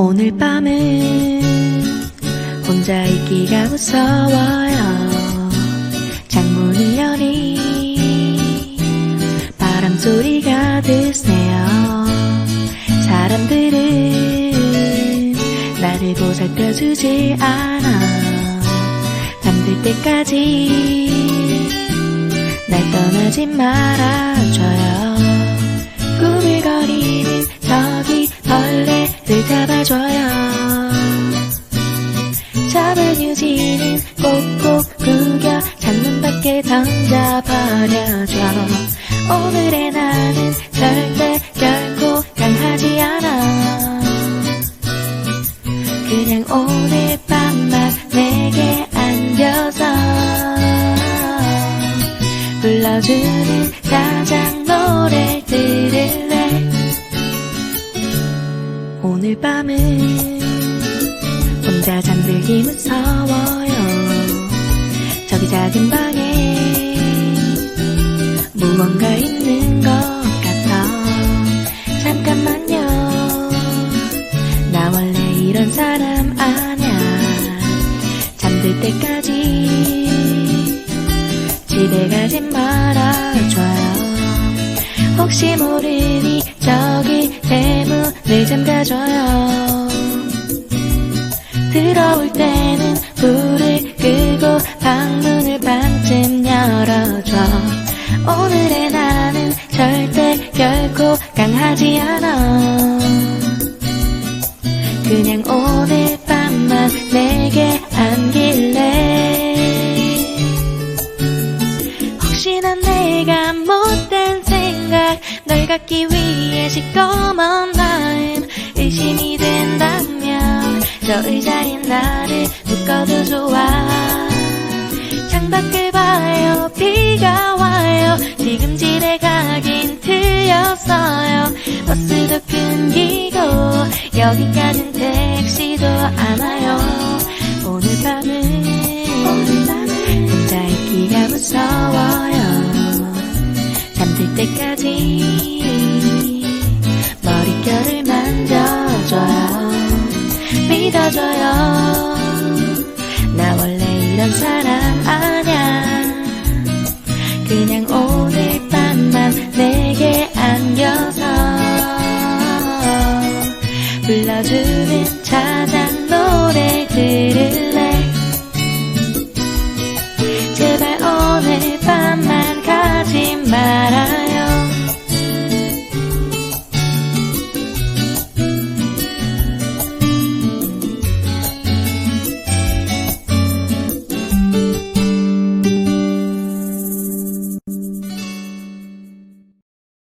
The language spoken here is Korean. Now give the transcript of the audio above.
오늘 밤은 혼자 있기가 무서워요. 창문을 여니 바람 소리가 드세요. 사람들은 나를 보살펴주지 않아. 잠들 때까지 날 떠나지 말아줘요. 꾸물거리는 저기 벌레를 잡아줘요. 잡은 유지는 꼭꼭 구겨 창문 밖에 던져버려줘. 오늘의 나는 절대 결코 강하지 않아. 그냥 오늘 밤만 내게 안겨서 불러주는 가장 노래 들을 잠들기 무서워요. 저기 작은 방에 무언가 있는 것 같아. 잠깐만요. 나 원래 이런 사람 아냐 잠들 때까지 집에 가지 말아줘요. 혹시 모르니 저기 대문을 잠가줘요 들어올 때는 불을 끄고 방문을 반쯤 열어줘. 오늘의 나는 절대 결코 강하지 않아. 그냥 오늘 밤만 내게 안길래. 혹시나 내가 못된 생각 널 갖기 위해 시꺼먼 마음 의심이 저 의자에 나를 묶어도 좋아. 창밖을 봐요. 비가 와요. 지금 집에 가긴 틀렸어요. 버스도 끊기고 여기까진 빠져요. 나 원래 이런 사람 아냐 그냥 오늘 밤만 내게 안겨서 불러주는 자장 노래 들을래?